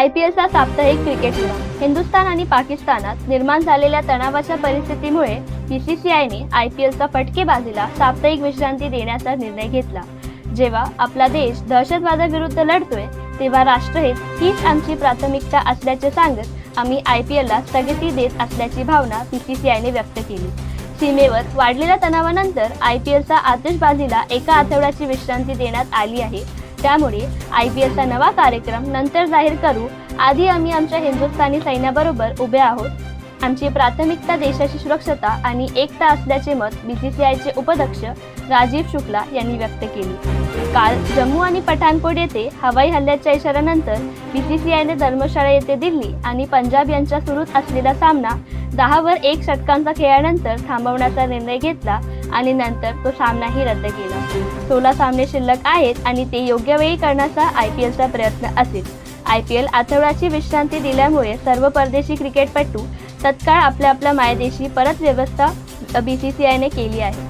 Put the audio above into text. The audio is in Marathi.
आय पी एलचा साप्ताहिक क्रिकेट हिंदुस्थान आणि पाकिस्तानात निर्माण झालेल्या तणावाच्या परिस्थितीमुळे बीसीसीआयने आय पी एलचा फटकेबाजीला साप्ताहिक विश्रांती देण्याचा निर्णय घेतला. जेव्हा आपला देश दहशतवादाविरुद्ध लढतोय तेव्हा राष्ट्रहित हीच आमची प्राथमिकता असल्याचे सांगत आम्ही आय पी एलला स्थगिती देत असल्याची भावना बीसीसीआयने व्यक्त केली. सीमेवर वाढलेल्या तणावानंतर आय पी एलचा आतिषबाजीला एका आठवड्याची विश्रांती देण्यात आली आहे. त्यामुळे आय पी एलचा नवा कार्यक्रम नंतर जाहीर करू. आधी आम्ही आमच्या हिंदुस्थानी सैन्याबरोबर उभे आहोत. आमची प्राथमिकता देशाची सुरक्षता आणि एकता असल्याचे मत बी सी सी आयचे उपाध्यक्ष राजीव शुक्ला यांनी व्यक्त केली. काल जम्मू आणि पठाणकोट येथे हवाई हल्ल्याच्या इशाऱ्यानंतर आयने धर्मशाळा येथे दिल्ली आणि पंजाब यांच्या सुरूच असलेला सामना दहावर एक षटकांचा खेळानंतर थांबवण्याचा निर्णय घेतला. आणि नंतर तो सामनाही रद्द केला. सोळा सामने शिल्लक आहेत आणि ते योग्य वेळी करण्याचा आय पी एलचा प्रयत्न असेल. आय पी एल आठवड्याची विश्रांती दिल्यामुळे सर्व परदेशी क्रिकेटपटू तत्काळ आपल्या आपल्या मायदेशी परत व्यवस्था बी सी सी आयने केली आहे.